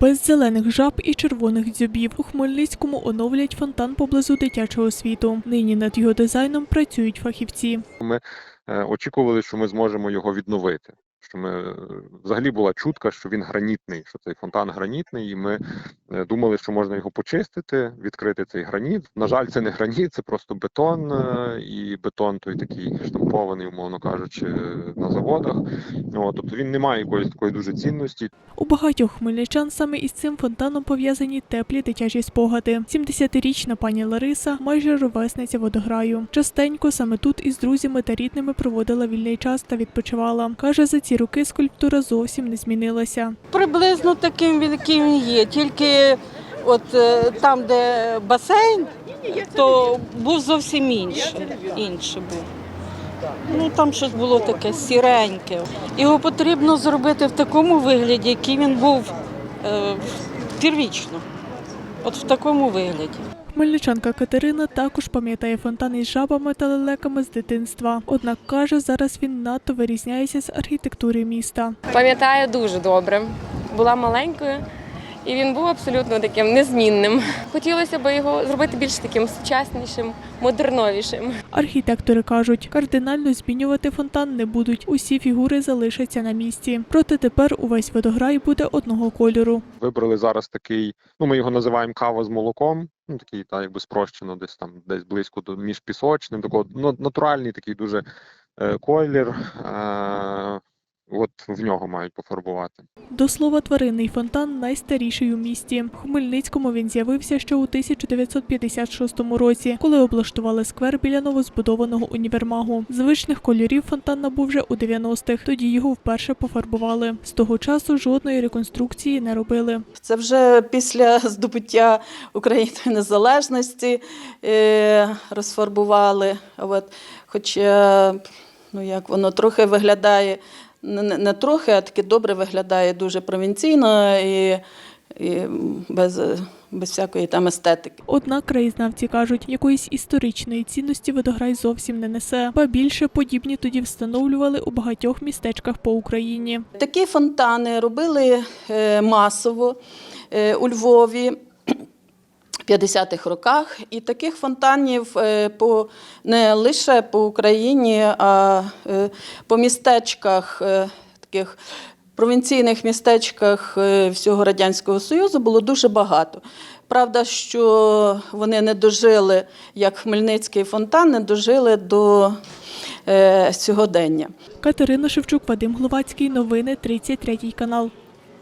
Без зелених жаб і червоних дзьобів у Хмельницькому оновлять фонтан поблизу дитячого світу. Нині над його дизайном працюють фахівці. Ми е, очікували, що ми зможемо його відновити. Що ми е, взагалі була чутка, що він гранітний, що цей фонтан гранітний, і ми е, думали, що можна його почистити, відкрити цей граніт. На жаль, це не граніт, це просто бетон, е, і бетон той такий штампований, умовно кажучи, на заводах. От, тобто він не має якоїсь такої дуже цінності. У багатьох хмельничан саме із цим фонтаном пов'язані теплі дитячі спогади. 70-річна пані Лариса майже ровесниця водограю. Частенько саме тут із друзями та рідними проводила вільний час та відпочивала. Каже, за ці роки скульптура зовсім не змінилася. Приблизно таким, яким є. Тільки от е, там, де басейн, то був зовсім інший. Інший був. Ну там щось було таке сіреньке. Його потрібно зробити в такому вигляді, який він був е, первічно. От в такому вигляді. Хмельничанка Катерина також пам'ятає фонтан із жабами та лелеками з дитинства. Однак каже, зараз він надто вирізняється з архітектури міста. Пам'ятаю дуже добре. Була маленькою, і він був абсолютно таким незмінним. Хотілося б його зробити більш таким сучаснішим, модерновішим. Архітектори кажуть, кардинально змінювати фонтан не будуть. Усі фігури залишаться на місці. Проте тепер увесь водограй буде одного кольору. Вибрали зараз такий, ну ми його називаємо кава з молоком. Ну такий, та якби спрощено, десь там, десь близько до між пісочним, такого ну, натуральний такий дуже е, колір. Е, от в нього мають пофарбувати. До слова, тваринний фонтан найстаріший у місті. В Хмельницькому він з'явився ще у 1956 році, коли облаштували сквер біля новозбудованого універмагу. Звичних кольорів фонтан набув вже у 90-х. Тоді його вперше пофарбували. З того часу жодної реконструкції не робили. Це вже після здобуття України незалежності е, розфарбували. От, хоча ну, як воно трохи виглядає, не, трохи, а таки добре виглядає дуже провінційно і, і без, без всякої там естетики. Однак краєзнавці кажуть, якоїсь історичної цінності водограй зовсім не несе. Ба більше подібні тоді встановлювали у багатьох містечках по Україні. Такі фонтани робили е, масово е, у Львові. В 50-х роках, і таких фонтанів е, по не лише по Україні, а е, по містечках, е, таких провінційних містечках всього Радянського Союзу було дуже багато. Правда, що вони не дожили, як Хмельницький фонтан, не дожили до сьогодення. Катерина Шевчук, Вадим Гловацький. Новини 33 канал.